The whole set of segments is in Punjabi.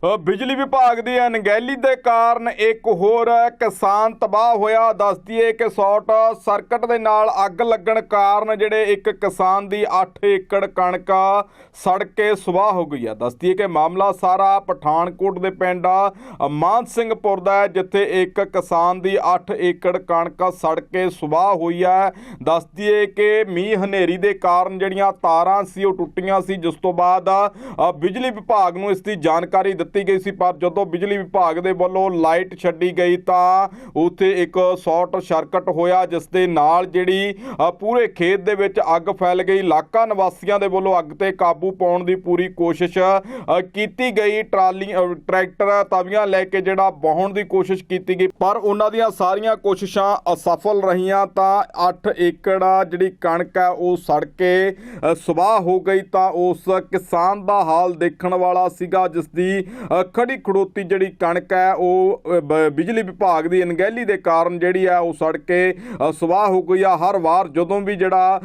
ਬਿਜਲੀ ਵਿਭਾਗ ਦੀ ਅਣਗਹਿਲੀ ਦੇ ਕਾਰਨ ਇੱਕ ਹੋਰ ਕਿਸਾਨ ਤਬਾਹ ਹੋਇਆ। ਦੱਸਦੀ ਏ ਕਿ ਸ਼ਾਰਟ ਸਰਕਟ ਦੇ ਨਾਲ ਅੱਗ ਲੱਗਣ ਕਾਰਨ ਜਿਹੜੇ ਇੱਕ ਕਿਸਾਨ ਦੀ 8 ਏਕੜ ਕਣਕ ਸੜ ਕੇ ਸੁਆਹ ਹੋ ਗਈ ਹੈ ਦੱਸਦੀ ਏ ਕਿ ਮਾਮਲਾ ਸਾਰਾ ਪਠਾਨਕੋਟ ਦੇ ਪਿੰਡ ਮਾਨ ਸਿੰਘਪੁਰ ਦਾ ਹੈ, ਜਿੱਥੇ ਇੱਕ ਕਿਸਾਨ ਦੀ 8 ਏਕੜ ਕਣਕ ਸੜ ਕੇ ਸੁਆਹ ਹੋਈ ਹੈ ਦੱਸਦੀ ਏ ਕਿ ਮੀਂਹ ਹਨੇਰੀ ਦੇ ਕਾਰਨ ਜਿਹੜੀਆਂ ਤਾਰਾਂ ਸੀ, ਉਹ ਟੁੱਟੀਆਂ ਸੀ। ਜਿਸ ਤੋਂ ਬਾਅਦ ਬਿਜਲੀ ਵਿਭਾਗ ਨੂੰ ਇਸ ਦੀ ਜਾਣਕਾਰੀ ਦਿੱਤੀ ਗਈ ਸੀ ਪਰ ਜਦੋਂ ਬਿਜਲੀ ਵਿਭਾਗ ਦੇ ਵੱਲੋਂ ਲਾਈਟ ਛੱਡੀ ਗਈ ਤਾਂ ਉੱਥੇ ਇੱਕ ਸ਼ਾਰਟ ਸਰਕਟ ਹੋਇਆ ਜਿਸ ਦੇ ਨਾਲ ਜਿਹੜੀ ਪੂਰੇ ਖੇਤ ਦੇ ਵਿੱਚ ਅੱਗ ਫੈਲ ਗਈ। ਇਲਾਕਾ ਨਿਵਾਸੀਆਂ ਦੇ ਵੱਲੋਂ ਅੱਗ ਤੇ ਕਾਬੂ ਪਾਉਣ ਦੀ ਪੂਰੀ ਕੋਸ਼ਿਸ਼ ਕੀਤੀ ਗਈ। ਟਰਾਲੀ ਟਰੈਕਟਰ ਤਵੀਆਂ ਲੈ ਕੇ ਜਿਹੜਾ ਬਹਾਉਣ ਦੀ ਕੋਸ਼ਿਸ਼ ਕੀਤੀ ਗਈ ਪਰ ਉਹਨਾਂ ਦੀਆਂ ਸਾਰੀਆਂ ਕੋਸ਼ਿਸ਼ਾਂ ਅਸਫਲ ਰਹੀਆਂ ਤਾਂ 8 ਏਕੜ ਜਿਹੜੀ ਕਣਕ ਹੈ ਉਹ ਸੜ ਕੇ ਅ, ਸੁਆਹ ਹੋ ਗਈ ਤਾਂ ਉਸ ਕਿਸਾਨ ਦਾ ਹਾਲ ਦੇਖਣ ਵਾਲਾ ਸੀਗਾ ਜਿਸ ਦੀ ਖੜੀ ਖੜੋਤੀ ਜਿਹੜੀ ਕਣਕ ਹੈ ਉਹ ਬ- ਬਿਜਲੀ ਵਿਭਾਗ ਦੀ ਅਣਗਹਿਲੀ ਦੇ ਕਾਰਨ ਜਿਹੜੀ ਹੈ ਉਹ ਸੜ ਕੇ ਅ, ਸੁਆਹ ਹੋ ਗਈ ਆ। ਹਰ ਵਾਰ ਜਦੋਂ ਵੀ ਜਿਹੜਾ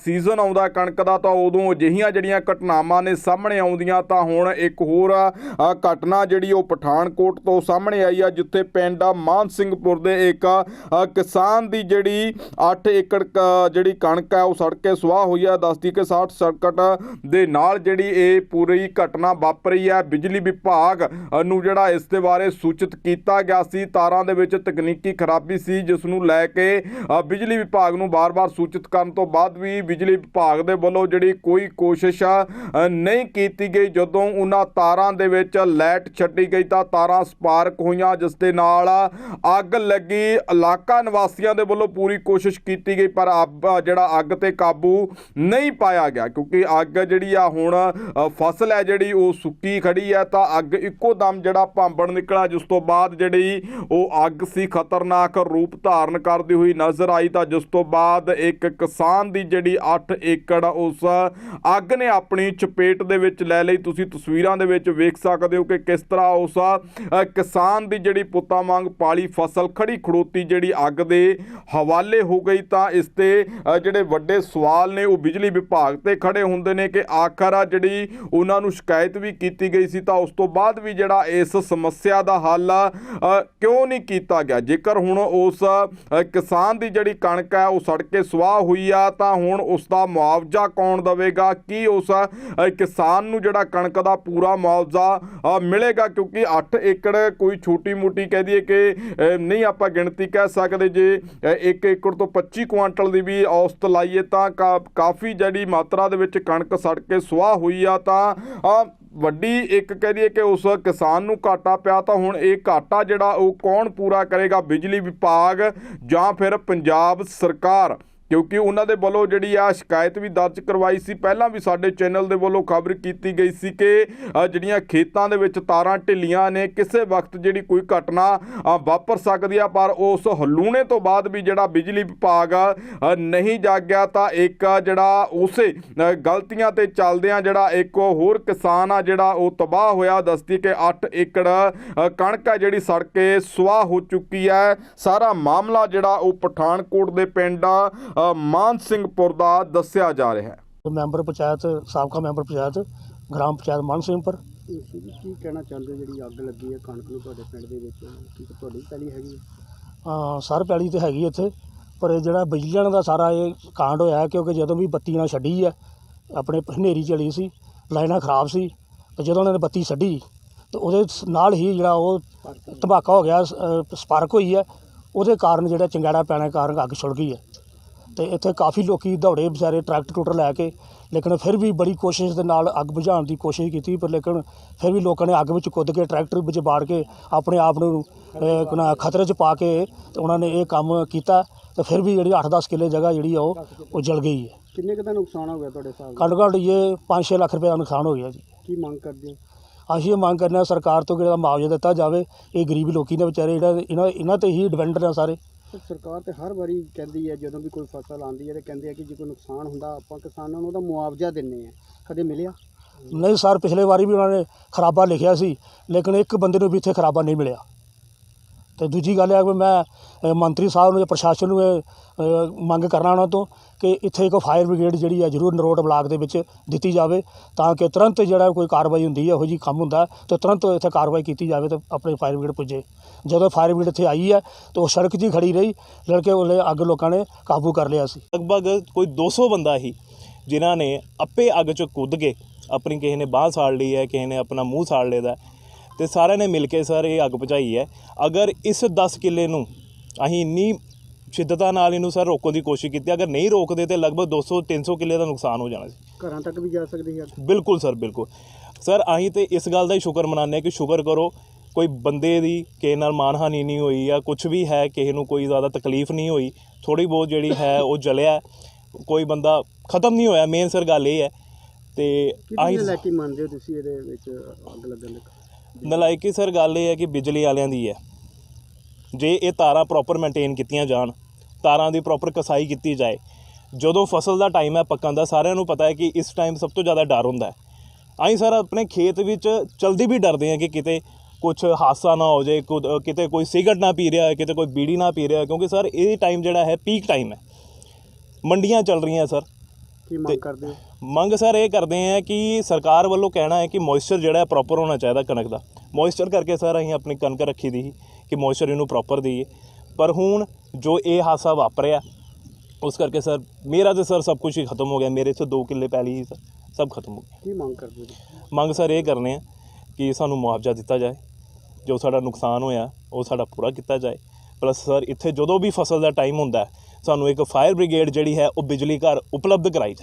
ਸੀਜ਼ਨ ਆਉਂਦਾ ਕਣਕ ਦਾ ਤਾਂ ਉਦੋਂ ਅਜਿਹੀਆਂ ਜਿਹੜੀਆਂ ਘਟਨਾਵਾਂ ਨੇ ਸਾਹਮਣੇ ਆਉਂਦੀਆਂ ਤਾਂ ਹੁਣ ਇੱਕ ਹੋਰ ਘਟਨਾ ਜਿਹੜੀ ਉਹ ਪਠਾਨਕੋਟ ਤੋਂ ਸਾਹਮਣੇ ਆਈ ਆ ਜਿੱਥੇ ਪਿੰਡ ਮਾਨ ਸਿੰਘਪੁਰ ਦੇ ਇੱਕ ਕਿਸਾਨ ਦੀ ਜਿਹੜੀ 8 ਏਕੜ ਜਿਹੜੀ ਕਣਕ ਹੈ ਉਹ ਸੜ ਕੇ ਸੁਆਹ ਹੋਈ ਆ। ਦੱਸਦੀ ਕਿ ਸ਼ਾਰਟ ਸਰਕਟ ਦੇ ਨਾਲ ਜਿਹੜੀ ਇਹ ਪੂਰੀ ਘਟਨਾ ਵਾਪਰੀ ਹੈ ਬਿਜਲੀ ਵਿਭਾਗ ਅ, ਨੂੰ ਜਿਹੜਾ ਇਸ ਦੇ ਬਾਰੇ ਸੂਚਿਤ ਕੀਤਾ ਗਿਆ ਸੀ। ਤਾਰਾਂ ਦੇ ਵਿੱਚ ਤਕਨੀਕੀ ਖਰਾਬੀ ਸੀ ਜਿਸ ਨੂੰ ਲੈ ਕੇ ਬਿਜਲੀ ਵਿਭਾਗ ਨੂੰ ਬਾਰ-ਬਾਰ ਸੂਚਿਤ ਕਰਨ ਤੋਂ ਬਾਅਦ ਵੀ ਬਿਜਲੀ ਵਿਭਾਗ ਦੇ ਵੱਲੋਂ ਜਿਹੜੀ ਕੋਈ ਕੋਸ਼ਿਸ਼ ਨਹੀਂ ਕੀਤੀ ਗਈ। ਜਦੋਂ ਉਹਨਾਂ ਤਾਰਾਂ ਦੇ ਵਿੱਚ ਲਾਈਟ ਛੱਡੀ ਗਈ ਤਾਂ ਤਾਰਾਂ ਸਪਾਰਕ ਹੋਈਆਂ ਜਿਸ ਦੇ ਨਾਲ ਅੱਗ ਲੱਗੀ। ਇਲਾਕਾ ਨਿਵਾਸੀਆਂ ਦੇ ਵੱਲੋਂ ਪੂਰੀ ਕੋਸ਼ਿਸ਼ ਕੀਤੀ ਗਈ ਪਰ ਅੱਬ ਜਿਹੜਾ ਅੱਗ ਤੇ ਕਾਬੂ ਨਹੀਂ ਪਾਇਆ ਗਿਆ ਕਿਉਂਕਿ ਅੱਗ ਜਿਹੜੀ ਆ ਹੁਣ ਫਸਲ ਹੈ ਜਿਹੜੀ ਉਹ ਸੁੱਕੀ ਖੜੀ ਹੈ ਤਾਂ ਅੱਗ ਅੱਗ, ਇੱਕੋ ਦਮ ਜਿਹੜਾ ਭਾਂਬੜ ਨਿਕਲਾ ਜਿਸ ਤੋਂ ਬਾਅਦ ਜਿਹੜੀ ਉਹ ਅੱਗ ਸੀ, ਖਤਰਨਾਕ ਰੂਪ ਧਾਰਨ ਕਰਦੀ ਹੋਈ ਨਜ਼ਰ ਆਈ, ਤਾਂ ਜਿਸ ਤੋਂ ਬਾਅਦ ਇੱਕ ਕਿਸਾਨ ਦੀ ਜਿਹੜੀ 8 ਏਕੜ ਉਸ ਅੱਗ ਨੇ ਆਪਣੀ ਚਪੇਟ ਦੇ ਵਿੱਚ ਲੈ ਲਈ। ਤੁਸੀਂ ਤਸਵੀਰਾਂ ਦੇ ਵਿੱਚ ਵੇਖ ਸਕਦੇ ਹੋ ਕਿ ਕਿਸ ਤਰ੍ਹਾਂ ਉਸ ਕਿਸਾਨ ਦੀ ਜਿਹੜੀ ਪੁੱਤਾਂ ਵਾਂਗ ਪਾਲੀ ਫਸਲ ਖੜੀ ਖੜੋਤੀ ਜਿਹੜੀ ਅੱਗ ਦੇ ਹਵਾਲੇ ਹੋ ਗਈ, ਤਾਂ ਇਸ ਤੇ ਜਿਹੜੇ ਵੱਡੇ ਸਵਾਲ ਨੇ, ਉਹ ਬਿਜਲੀ ਵਿਭਾਗ ਤੇ ਖੜੇ ਹੁੰਦੇ ਨੇ ਕਿ ਆਖਰ ਆ ਜਿਹੜੀ ਉਹਨਾਂ ਨੂੰ ਸ਼ਿਕਾਇਤ ਵੀ ਕੀਤੀ ਗਈ ਸੀ, ਤਾਂ ਉਸ ਤੋਂ ਬਾਅਦ ਵੀ ਜਿਹੜਾ ਇਸ ਸਮੱਸਿਆ ਦਾ ਹੱਲ ਕਿਉਂ ਨਹੀਂ ਕੀਤਾ ਗਿਆ? ਜੇਕਰ ਹੁਣ ਉਸ ਕਿਸਾਨ ਦੀ ਜਿਹੜੀ ਕਣਕ ਹੈ, ਉਹ ਸੜ ਕੇ ਸੁਆਹ ਹੋਈ ਆ, ਤਾਂ ਹੁਣ ਉਸ ਦਾ ਮੁਆਵਜ਼ਾ ਕੌਣ ਦੇਵੇਗਾ? ਕੀ ਉਸ ਕਿਸਾਨ ਨੂੰ ਜਿਹੜਾ ਕਣਕ ਦਾ ਪੂਰਾ ਮੁਆਵਜ਼ਾ ਮਿਲੇਗਾ? ਕਿਉਂਕਿ 8 ਏਕੜ ਕੋਈ ਛੋਟੀ ਮੋਟੀ ਕਹਿ ਦਈਏ ਕਿ ਨਹੀਂ ਆਪਾਂ ਗਿਣਤੀ ਕਹਿ ਸਕਦੇ ਜੇ 1 ਏਕੜ ਤੋਂ 25 ਕੁਆਂਟਲ ਦੀ ਵੀ ਔਸਤ ਲਾਈਏ ਤਾਂ ਕਾ- ਕਾਫੀ ਜਿਹੜੀ ਮਾਤਰਾ ਦੇ ਵਿੱਚ ਕਣਕ ਸੜ ਕੇ ਸੁਆਹ ਹੋਈ ਆ, ਤਾਂ ਵੱਡੀ ਇੱਕ ਕਹਿ ਦਈਏ ਕਿ ਉਸ ਕਿਸਾਨ ਨੂੰ ਘਾਟਾ ਪਿਆ ਤਾਂ ਹੁਣ ਇਹ ਘਾਟਾ ਜਿਹੜਾ ਉਹ ਕੌਣ ਪੂਰਾ ਕਰੇਗਾ? ਬਿਜਲੀ ਵਿਭਾਗ ਜਾਂ ਫਿਰ ਪੰਜਾਬ ਸਰਕਾਰ? ਕਿਉਂਕਿ ਉਹਨਾਂ ਦੇ ਵੱਲੋਂ ਜਿਹੜੀ ਆ ਸ਼ਿਕਾਇਤ ਵੀ ਦਰਜ ਕਰਵਾਈ ਸੀ, ਪਹਿਲਾਂ ਵੀ ਸਾਡੇ ਚੈਨਲ ਦੇ ਵੱਲੋਂ ਖਬਰ ਕੀਤੀ ਗਈ ਸੀ ਕਿ ਜਿਹੜੀਆਂ ਖੇਤਾਂ ਦੇ ਵਿੱਚ ਤਾਰਾਂ ਢਿੱਲੀਆਂ ਨੇ, ਕਿਸੇ ਵਕਤ ਜਿਹੜੀ ਕੋਈ ਘਟਨਾ ਵਾਪਰ ਸਕਦੀ ਆ, ਪਰ ਉਸ ਹਲੂਣੇ ਤੋਂ ਬਾਅਦ ਵੀ ਜਿਹੜਾ ਬਿਜਲੀ ਵਿਭਾਗ ਨਹੀਂ ਜਾਗਿਆ ਤਾਂ ਇੱਕ ਜਿਹੜਾ ਉਸੇ ਗਲਤੀਆਂ ਤੇ ਚੱਲਦਿਆਂ ਜਿਹੜਾ ਇੱਕ ਹੋਰ ਕਿਸਾਨ ਆ, ਜਿਹੜਾ ਉਹ ਤਬਾਹ ਹੋਇਆ, ਦੱਸਦੀ ਕਿ 8 ਏਕੜ ਕਣਕ ਆ ਜਿਹੜੀ ਸੜ ਕੇ ਸੁਆਹ ਹੋ ਚੁੱਕੀ ਹੈ। ਸਾਰਾ ਮਾਮਲਾ ਜਿਹੜਾ ਉਹ ਪਠਾਨਕੋਟ ਦੇ ਪਿੰਡ ਮਾਨ ਸਿੰਘਪੁਰ ਦਾ ਦੱਸਿਆ ਜਾ ਰਿਹਾ ਹੈ। ਮੈਂਬਰ ਪੰਚਾਇਤ ਸਾਬਕਾ ਮੈਂਬਰ ਪੰਚਾਇਤ ਗ੍ਰਾਮ ਪੰਚਾਇਤ ਮਾਨ ਸਿੰਘਪੁਰ। ਕੀ ਕਹਿਣਾ ਚਾਹੁੰਦੇ ਹੋ ਜਿਹੜੀ ਅੱਗ ਲੱਗੀ ਹੈ ਕਣਕ ਨੂੰ ਤੁਹਾਡੇ ਪਿੰਡ ਦੇ ਵਿੱਚ? ਕੀ ਤੁਹਾਡੀ ਪਹਿਲੀ ਹੈਗੀ ਹੈ? ਸਰ ਪੈਲੀ ਤੇ ਹੈਗੀ ਇੱਥੇ ਪਰ ਇਹ ਜਿਹੜਾ ਬਿਜਲੀ ਵਾਲਿਆਂ ਦਾ ਸਾਰਾ ਇਹ ਕਾਂਡ ਹੋਇਆ ਹੈ ਕਿਉਂਕਿ ਜਦੋਂ ਵੀ ਬੱਤੀ ਨਾਲ ਛੱਡੀ ਹੈ ਆਪਣੇ ਹਨੇਰੀ ਚਲੀ ਸੀ ਲਾਈਨਾਂ ਖਰਾਬ ਸੀ ਤੇ ਜਦੋਂ ਉਹਨਾਂ ਨੇ ਬੱਤੀ ਛੱਡੀ ਤੇ ਉਹਦੇ ਸ- ਨਾਲ ਹੀ ਜਿਹੜਾ ਉਹ ਧਮਾਕਾ ਹੋ ਗਿਆ ਸਪਾਰਕ ਹੋਈ ਹੈ ਉਹਦੇ ਕਾਰਨ ਜਿਹੜਾ ਚੰਗਾੜਾ ਪੈਣੇ ਕਾਰਨ ਅੱਗ ਛੁੜ ਗਈ ਹੈ। ਤੇ ਇੱਥੇ ਕਾਫੀ ਲੋਕੀ ਦੌੜੇ ਵਿਚਾਰੇ ਟਰੈਕਟਰ ਟੂਟਰ ਲੈ ਕੇ ਲੇਕਿਨ ਫਿਰ ਵੀ ਬੜੀ ਕੋਸ਼ਿਸ਼ ਦੇ ਨਾਲ ਅੱਗ ਬੁਝਾਉਣ ਦੀ ਕੋਸ਼ਿਸ਼ ਕੀਤੀ ਪਰ ਲੇਕਿਨ ਫਿਰ ਵੀ ਲੋਕਾਂ ਨੇ ਅੱਗ ਵਿੱਚ ਕੁੱਦ ਕੇ ਟਰੈਕਟਰ ਵਿੱਚ ਬਾੜ ਕੇ ਆਪਣੇ ਆਪ ਨੂੰ ਅਹ, ਖਤਰੇ 'ਚ ਪਾ ਕੇ ਤੇ ਉਹਨਾਂ ਨੇ ਇਹ ਕੰਮ ਕੀਤਾ ਤੇ ਫਿਰ ਵੀ ਜਿਹੜੀ 8-10 ਕਿੱਲੇ ਜਗ੍ਹਾ ਜਿਹੜੀ ਆ ਉਹ ਉਹ ਜਲ ਗਈ ਹੈ। ਕਿੰਨੇ ਕੁ ਦਾ ਨੁਕਸਾਨ ਹੋ ਗਿਆ ਤੁਹਾਡੇ ਹਿਸਾਬ ਨਾਲ? ਘੱਟੋ ਘੱਟ ਇਹ 5-6 ਲੱਖ ਰੁਪਏ ਦਾ ਨੁਕਸਾਨ ਹੋ ਗਿਆ ਜੀ। ਕੀ ਮੰਗ ਕਰਦੇ ਹੋ? ਅਸੀਂ ਇਹ ਮੰਗ ਕਰਨੇ ਆ ਸਰਕਾਰ ਤੋਂ ਕਿ ਇਹਦਾ ਮੁਆਵਜ਼ਾ ਦਿੱਤਾ ਜਾਵੇ ਇਹ ਗਰੀਬ ਲੋਕੀ ਨੇ ਵਿਚਾਰੇ ਜਿਹੜਾ ਇਹਨਾਂ ਇਹਨਾਂ ਤੇ ਹੀ ਡਿਪੈਂਡ ਨੇ ਸਾਰੇ। ਸਰਕਾਰ ਤੇ ਹਰ ਵਾਰੀ ਕਹਿੰਦੀ ਹੈ, ਜਦੋਂ ਵੀ ਕੋਈ ਫਸਲ ਆਉਂਦੀ ਹੈ ਤੇ ਕਹਿੰਦੇ ਆ ਕਿ ਜੇ ਕੋਈ ਨੁਕਸਾਨ ਹੁੰਦਾ, ਆਪਾਂ ਕਿਸਾਨਾਂ ਨੂੰ ਉਹਦਾ ਮੁਆਵਜ਼ਾ ਦਿੰਨੇ ਆ ਕਦੇ ਮਿਲਿਆ? ਨਹੀਂ ਸਰ, ਪਿਛਲੇ ਵਾਰੀ ਵੀ ਉਹਨਾਂ ਨੇ ਖਰਾਬਾ ਲਿਖਿਆ ਸੀ, ਲੇਕਿਨ ਇੱਕ ਬੰਦੇ ਨੂੰ ਵੀ ਇੱਥੇ ਖਰਾਬਾ ਨਹੀਂ ਮਿਲਿਆ। ਤੇ ਦੂਜੀ ਗੱਲ ਹੈ ਕਿ ਮੈਂ ਅ, ਮੰਤਰੀ ਸਾਹਿਬ ਨੂੰ ਜਾਂ ਪ੍ਰਸ਼ਾਸਨ ਨੂੰ ਇਹ ਅ, ਮੰਗ ਕਰਨਾ ਉਹਨਾਂ ਤੋਂ ਕਿ ਇੱਥੇ ਇੱਕ ਫਾਇਰ ਬ੍ਰਿਗੇਡ ਜਿਹੜੀ ਹੈ ਜ਼ਰੂਰ ਨਰੋਟ ਬਲਾਕ ਦੇ ਵਿੱਚ ਦਿੱਤੀ ਜਾਵੇ ਤਾਂ ਕਿ ਤੁਰੰਤ ਜਿਹੜਾ ਕੋਈ ਕਾਰਵਾਈ ਹੁੰਦੀ ਹੈ ਇਹੋ ਜਿਹੀ ਕੰਮ ਹੁੰਦਾ ਤਾਂ ਤੁਰੰਤ ਇੱਥੇ ਕਾਰਵਾਈ ਕੀਤੀ ਜਾਵੇ ਤੇ ਆਪਣੇ ਫਾਇਰ ਬ੍ਰਿਗੇਡ ਪੁੱਜੇ। ਜਦੋਂ ਫਾਇਰ ਬ੍ਰਿਗੇਡ ਇੱਥੇ ਆਈ ਹੈ ਤਾਂ ਉਹ ਸੜਕ 'ਚ ਹੀ ਖੜੀ ਰਹੀ ਲੜਕੇ ਉਹਲੇ ਅੱਗ ਲੋਕਾਂ ਨੇ ਕਾਬੂ ਕਰ ਲਿਆ ਸੀ। ਲਗਭਗ ਕੋਈ 200 ਬੰਦਾ ਹੀ ਜਿਨ੍ਹਾਂ ਨੇ ਆਪੇ ਅੱਗ 'ਚ ਕੁੱਦ ਕੇ ਆਪਣੀ ਕਿਸੇ ਨੇ ਬਾਹ ਸਾੜ ਲਈ ਹੈ ਕਿਸੇ ਨੇ ਆਪਣਾ ਮੂੰਹ ਸਾੜ ਲਿਆ ਤੇ ਸਾਰਿਆਂ ਨੇ ਮਿਲ ਕੇ ਸਰ ਇਹ ਅੱਗ ਬੁਝਾਈ ਹੈ। ਅਗਰ ਇਸ 10 ਕਿੱਲੇ ਨੂੰ ਅਸੀਂ ਇੰਨੀ ਸ਼ਿੱਦਤਾਂ ਨਾਲ ਇਹਨੂੰ ਸਰ ਰੋਕਣ ਦੀ ਕੋਸ਼ਿਸ਼ ਕੀਤੀ ਅਗਰ ਨਹੀਂ ਰੋਕਦੇ ਤੇ ਲਗਭਗ 200 300 ਕਿੱਲੇ ਦਾ ਨੁਕਸਾਨ ਹੋ ਜਾਣਾ ਸੀ। ਘਰਾਂ ਤੱਕ ਵੀ ਜਾ ਸਕਦੀ ਹੈ। ਬਿਲਕੁਲ ਸਰ ਬਿਲਕੁਲ। ਸਰ ਅਸੀਂ ਤੇ ਇਸ ਗੱਲ ਦਾ ਹੀ ਸ਼ੁਕਰ ਮਨਾਉਂਦੇ ਹਾਂ ਕਿ ਸ਼ੁਕਰ ਕਰੋ ਕੋਈ ਬੰਦੇ ਦੀ ਕਿਸੇ ਨਾਲ ਮਾਨਹਾਨੀ ਨਹੀਂ ਹੋਈ ਜਾਂ ਕੁਝ ਵੀ ਹੈ ਕਿਸੇ ਨੂੰ ਕੋਈ ਜ਼ਿਆਦਾ ਤਕਲੀਫ ਨਹੀਂ ਹੋਈ ਥੋੜੀ ਬਹੁਤ ਜਿਹੜੀ ਹੈ ਉਹ ਜਲਿਆ ਕੋਈ ਬੰਦਾ ਖਤਮ ਨਹੀਂ ਹੋਇਆ ਮੇਨ ਸਰ ਗੱਲ ਇਹ ਹੈ ਤੇ ਅਸੀਂ ਲੈ ਕੇ ਮੰਨਦੇ ਹੋ ਤੁਸੀਂ ਇਹਦੇ ਵਿੱਚ ਅੱਗ ਲੱਗਣ ਦੇ ਨਲਾਇਕੀ ਸਰ ਗੱਲ ਇਹ ਹੈ ਕਿ ਬਿਜਲੀ ਵਾਲਿਆਂ ਦੀ ਹੈ। ਜੇ ਇਹ ਤਾਰਾਂ ਪ੍ਰੋਪਰ ਮੇਨਟੇਨ ਕੀਤੀਆਂ ਜਾਣ ਤਾਰਾਂ ਦੀ ਪ੍ਰੋਪਰ ਕਸਾਈ ਕੀਤੀ ਜਾਏ ਜਦੋਂ ਫਸਲ ਦਾ ਟਾਈਮ ਹੈ ਪੱਕਣ ਦਾ ਸਾਰਿਆਂ ਨੂੰ ਪਤਾ ਹੈ ਕਿ ਇਸ ਟਾਈਮ ਸਭ ਤੋਂ ਜ਼ਿਆਦਾ ਡਰ ਹੁੰਦਾ ਹੈ। ਅਸੀਂ ਸਰ ਆਪਣੇ ਖੇਤ ਵਿੱਚ ਚਲਦੀ ਵੀ ਡਰਦੇ ਹਾਂ ਕਿ ਕਿਤੇ ਕੁਝ ਹਾਦਸਾ ਨਾ ਹੋ ਜਾਏ ਕਿਤੇ ਕੋਈ ਸਿਗਰਟ ਨਾ ਪੀ ਰਿਹਾ ਹੈ ਕਿਤੇ ਕੋਈ ਬੀੜੀ ਨਾ ਪੀ ਰਿਹਾ ਕਿਉਂਕਿ ਸਰ ਇਹ ਟਾਈਮ ਜਿਹੜਾ ਹੈ ਪੀਕ ਟਾਈਮ ਹੈ। ਮੰਡੀਆਂ ਚੱਲ ਰਹੀਆਂ ਸਰ। ਕੀ ਮੰਗ ਕਰਦੇ ਹੋ? ਮੰਗ ਸਰ ਇਹ ਕਰਦੇ ਆ ਕਿ ਸਰਕਾਰ ਵੱਲੋਂ ਕਹਿਣਾ ਹੈ ਕਿ ਮੋਇਸਚਰ ਜਿਹੜਾ ਹੈ ਪ੍ਰੋਪਰ ਹੋਣਾ ਚਾਹੀਦਾ ਕਣਕ ਦਾ। ਮੋਇਸਚਰ ਕਰਕੇ ਸਰ ਅਸੀਂ ਆਪਣੀ ਕਣਕ ਰੱਖੀ ਦੀ ਸੀ ਕਿ ਮੋਇਸਚਰ ਇਹਨੂੰ ਪ੍ਰੋਪਰ ਦਈਏ। ਪਰ ਹੁਣ ਜੋ ਇਹ ਹਾਦਸਾ ਵਾਪਰਿਆ ਉਸ ਕਰਕੇ ਸਰ ਮੇਰਾ ਤੇ ਸਰ ਸਭ ਕੁਝ ਹੀ ਖਤਮ ਹੋ ਗਿਆ। ਮੇਰੇ ਤੋਂ 2 ਕਿੱਲੇ ਪਹਿਲੀ ਹੀ ਸਰ ਸਭ ਖਤਮ ਹੋ ਗਿਆ ਕੀ ਮੰਗ ਕਰਦੇ ਹੋ? ਮੰਗ ਸਰ ਇਹ ਕਰਨੇ ਆ ਕਿ ਸਾਨੂੰ ਮੁਆਵਜ਼ਾ ਦਿੱਤਾ ਜਾਏ। ਜੋ ਸਾਡਾ ਨੁਕਸਾਨ ਹੋਇਆ ਉਹ ਸਾਡਾ ਪੂਰਾ ਕੀਤਾ ਜਾਏ। ਪਲੱਸ ਸਰ ਇੱਥੇ ਜਦੋਂ ਵੀ ਫਸਲ ਦਾ ਟਾਈਮ ਹੁੰਦਾ ਸਾਨੂੰ ਇੱਕ ਫਾਇਰ ਬ੍ਰਿਗੇਡ ਜਿਹੜੀ ਹੈ ਉਹ ਬਿਜਲੀ ਘਰ ਉਪਲਬਧ ਕਰਾਈ ਜਾਏ।